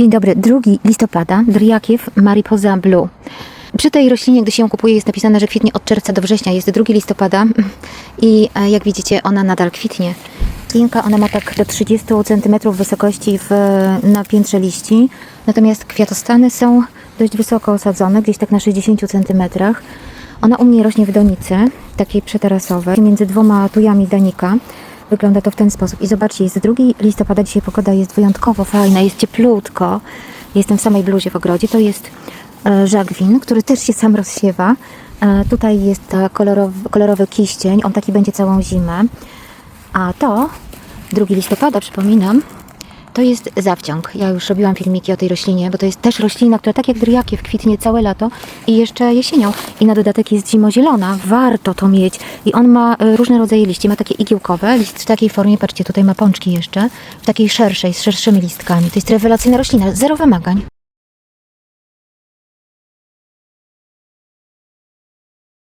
Dzień dobry, 2 listopada, Dryakiew Mariposa Blue. Przy tej roślinie, gdy się ją kupuje, jest napisane, że kwitnie od czerwca do września. Jest 2 listopada i e, jak widzicie, ona nadal kwitnie. Roślinka, ona ma tak do 30 cm wysokości w, na piętrze liści, natomiast kwiatostany są dość wysoko osadzone, gdzieś tak na 60 cm. Ona u mnie rośnie w donicy, takiej przetarasowej, między dwoma tujami danika. Wygląda to w ten sposób. I zobaczcie, jest 2 listopada, dzisiaj pogoda jest wyjątkowo fajna, jest cieplutko. Jestem w samej bluzie w ogrodzie. To jest e, żagwin, który też się sam rozsiewa. E, tutaj jest kolorowy, kolorowy kiścień, on taki będzie całą zimę. A to 2 listopada, przypominam, to jest zawciąg. Ja już robiłam filmiki o tej roślinie, bo to jest też roślina, która tak jak dryjakiew kwitnie całe lato i jeszcze jesienią. I na dodatek jest zimozielona. Warto to mieć. I on ma e, różne rodzaje liści. Ma takie igiełkowe, list w takiej formie, patrzcie, tutaj ma pączki jeszcze, w takiej szerszej, z szerszymi listkami. To jest rewelacyjna roślina, zero wymagań.